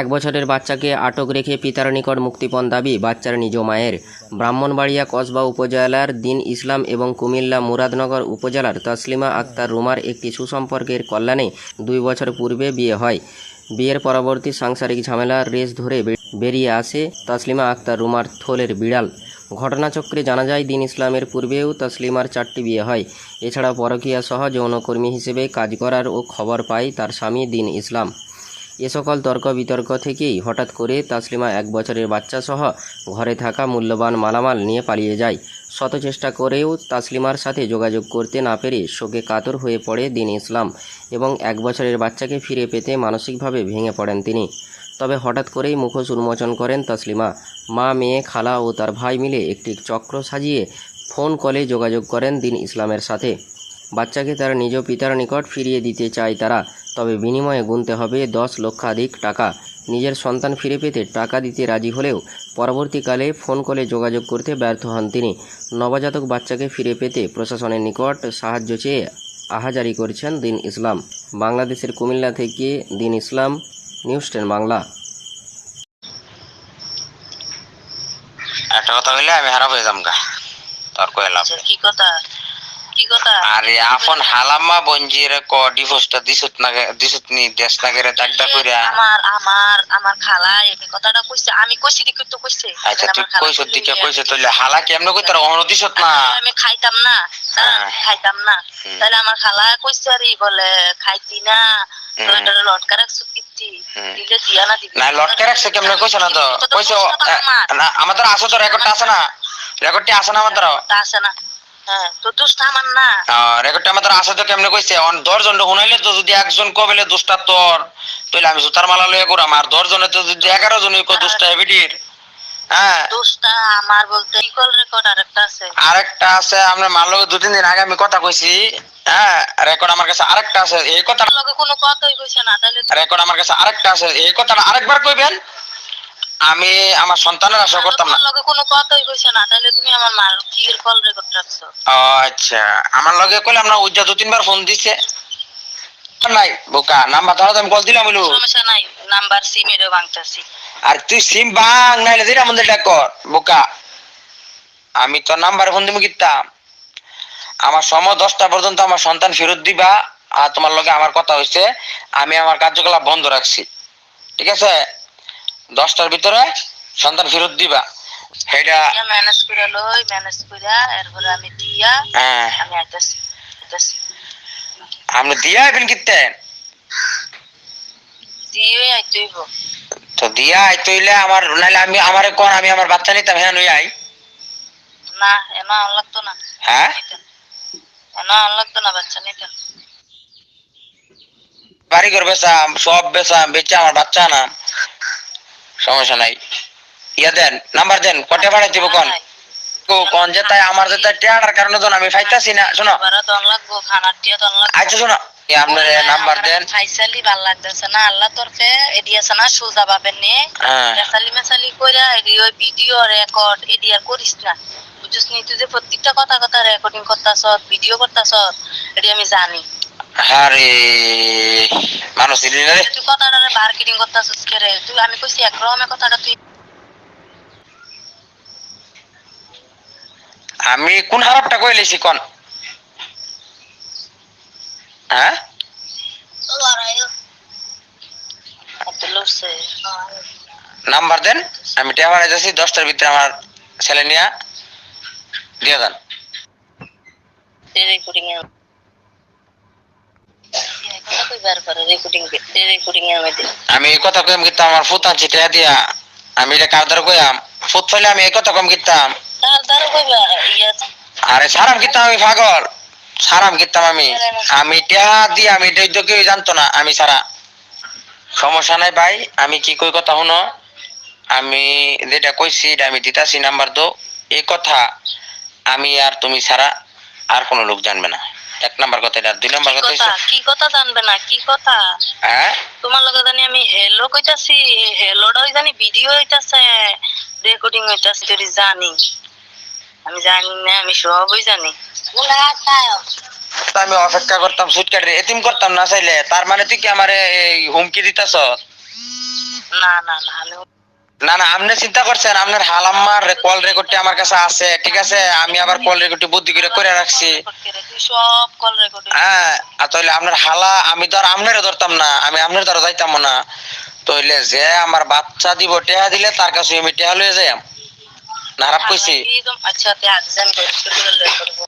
এক বছরের বাচ্চাকে আটক রেখে পিতার নিকট মুক্তিপণ দাবি বাচ্চার নিজ মায়ের। ব্রাহ্মণবাড়িয়া কসবা উপজেলার দিন ইসলাম এবং কুমিল্লা মুরাদনগর উপজেলার তসলিমা আক্তার রুমার একটি সুসম্পর্কের কল্যাণে দুই বছর পূর্বে বিয়ে হয়। বিয়ের পরবর্তী সাংসারিক ঝামেলার রেস ধরে বেরিয়ে আসে তসলিমা আক্তার রুমার থলের বিড়াল। ঘটনাচক্রে জানা যায়, দিন ইসলামের পূর্বেও তসলিমার চারটি বিয়ে হয়। এছাড়া পরকীয়া সহ যৌনকর্মী হিসেবে কাজ করার ও খবর পায় তার স্বামী দিন ইসলাম। এ সকল তর্ক বিতর্ক থেকেই হঠাৎ করে তাসলিমা এক বছরের বাচ্চা সহ ঘরে থাকা মূল্যবান মালামাল নিয়ে পালিয়ে যায়। শত চেষ্টা করেও তাসলিমার সাথে যোগাযোগ করতে না পেরে শোকে কাতর হয়ে পড়ে দিন ইসলাম এবং এক বছরের বাচ্চাকে ফিরে পেতে মানসিকভাবে ভেঙে পড়েন তিনি। তবে হঠাৎ করেই মুখোশ উন্মোচন করেন তাসলিমা। মা, মেয়ে, খালা ও তার ভাই মিলে একটি চক্র সাজিয়ে ফোন কলে যোগাযোগ করেন দিন ইসলামের সাথে। বাচ্চাকে তারা নিজ পিতার নিকট ফিরিয়ে দিতে চায় তারা তবে বিনিময়ে গুনতে হবে দশ লক্ষাধিক টাকা। নিজের সন্তান ফিরে পেতে টাকা দিতে রাজি হলেও পরবর্তীকালে ফোন কলে যোগাযোগ করতে ব্যর্থ হন তিনি। নবজাতক বাচ্চাকে ফিরে পেতে প্রশাসনের নিকট সাহায্য চেয়ে আহাজারি করছেন দিন ইসলাম। বাংলাদেশের কুমিল্লা থেকে দিন ইসলাম নিউজ টেন বাংলা। একটা কথা হইলে আমি হারাপ হয়ে যাম গা তোর কি কথা? কি কথা? আরে আপন হালাম্মা বঞ্জির ক ডিভোর্সটা দিছত না দিছত নি দেশ না গেরে দাগদা কইরা। আমার আমার আমার খালা এই কথাটা কইছে আমি কইছি কি তো কইছে। আচ্ছা তুই আমার খালা কইছত কইছে দিকে যে তাহলে হালা কেমনে কই তোর অহনো দিছত না। আমি খাইতাম না হ্যাঁ। খাইতাম না। তাহলে আমার খালা কইছে আর বলে খাইতি না। তো হুম। এটা লটকা রাখছো কিত্তি হুম। দিলে দিয়া না দিবি। না লটকে রাখছে কেমনে? কইছ না তো? কইছো আমাদের আছে তো রেকর্ডটা আছে না। রেকর্ডটি আছে না আমাদের আছে না। তো দুষ্ট আমার না। রেকর্ডটা আমাদের আছে তো কেমনে কইছে? অন দশ শুনাইলে তো যদি একজন কবেলে দুষ্টা তোর তাহলে আমি জুতার মালা লইয়া করাম আর দশ তো যদি এগারো জন কো দুষ্টা হেবিডির হ্যাঁ। আমার বলতে রেকর্ড আরেকটা আছে। আরেকটা আছে আমরা মার লগে দু তিন দিন আগে আমি কথা কইছি। হ্যাঁ রেকর্ড আমার কাছে আরেকটা আছে। এই কথা লগে কোনো কথাই কইছে না তাহলে তো- রেকর্ড আমার কাছে আরেকটা আছে। এই কথাটা আরেকবার কইবেন? আমি আমার সন্তানের আশা করতাম না। লগে কোনো কথাই কইছে না তাহলে তুমি আমার মার কি কল রেকর্ড রাখছো। আচ্ছা আমার লগে কইলাম না উজ্জা দু তিনবার ফোন দিছে। নাই বোকা নাম্বার তো আমি কল দিলাম হইল সমস্যা নাই নাম্বার সিমেরও ভাঙতাছি। আর তুই সিম বাং নাইলে দিরা মন্দির ডাক কর বোকা। আমি তো নাম্বার ফোন দিমু কিতাম আমার সময় দশটা পর্যন্ত আমার সন্তান ফেরত দিবা আর তোমার লগে আমার কথা হইছে আমি আমার কার্যকলাপ বন্ধ রাখছি। ঠিক আছে? দশটার ভিতরে সন্তান ফেরত দিবা। সেটা ম্যানেজ করে লই ম্যানেজ করে এরপরে আমি দিয়া হ্যাঁ। আমি আইতাছি আইতাছি। আপনি দিয়া আইবেন কিতেন দিয়ে আইতেইব তো দিয়া আইতে হইলে আমার নাইলে আমি আমারে কোন আমি আমার বাচ্চা নিতাম হ্যাঁ নই আই। না এনা লাগতো না। হ্যাঁ? নিতেন। এনা লাগতো না বাচ্চা বাড়ি ঘর বেচাম সব বেচাম বেচা আমার বাচ্চা না। সমস্যা নাই। ইয়া দেন নাম্বার দেন কটে ভাড়া দিব কোন? কোন যে তাই আমার যে তাই টেয়ার কারণে তো আমি ফাইতাছি না শোনো। আচ্ছা শোনো আপনার নাম্বার দেন। ফাইসালি ভালো লাগতেছে না আল্লাহ তরফে না সুজা পাবেন নে। হ্যাঁ। মেসালি কইরা এডি ওই ভিডিও রেকর্ড করিস না। বুঝছিস নি তুই যে প্রত্যেকটা কথা কথা রেকর্ডিং করতাছ ভিডিও করতাছ এডি আমি জানি। আরে মানুষ দিলি না রে। তুই কথাটা মার্কেটিং করতাছিস কে রে? তুই আমি কইছি একরকমের কথাটা তুই আমি কোন হারাপটা কই লেছি কোন হ্যাঁ নাম্বার দেন আমি ভাড়া যাচ্ছি দশটার ভিতরে আমার ছেলে নিয়ে দিয়ে দেন। রেকর্ডিং এ কথা রেকর্ডিং রেকর্ডিং এর মধ্যে আমি এই কথা কইম কিন্তু আমার ফুত আনছি টেয়া দিয়া আমি এটা কার দ্বারা কইয়াম? ফুত ফেলে আমি এই কথা কম কিতাম তার দ্বারা কইবা আরে সারাম কিতাম আমি পাগল। সারাম কিতাম আমি। আমি টেয়া দিয়ে আমি এটা তো কেউ জানতো না আমি সারা। সমস্যা নাই ভাই আমি কি কই কথা শুনো? আমি যেটা কইছি এটা আমি দিতাছি নাম্বার দো। এই কথা আমি আর তুমি ছাড়া আর কোনো লোক জানবে না। এক নাম্বার কথা এটা দুই নাম্বার কথা কথা? কি কথা জানবে না? কি কথা? হ্যাঁ? তোমার লগে জানি আমি হেলো কইতাছি হেলোটা ওই জানি ভিডিও হইতাছে রেকর্ডিং হইতাছে তুই জানি। আমি জানি না আমি সবই জানি। আমি অপেক্ষা করতাম সুটকাটে এতিম করতাম না চাইলে। তার মানে তুই কি আমার হুমকি দিতাছ? না না না না না আপনি চিন্তা করছেন আপনার হালাম্মার কল রেকর্ডটি আমার কাছে আছে ঠিক আছে? আমি আবার কল রেকর্ডটি বুদ্ধি করে করে রাখছি। সব কল রেকর্ড হ্যাঁ তাহলে আপনার হালা আমি তো আর আপনারে ধরতাম না আমি আপনার দ্বারা যাইতাম না। তাহলে যে আমার বাচ্চা দিব টেহা দিলে তার কাছে আমি টেহা লয়ে যাই না খারাপ কইছি। আচ্ছা করে করব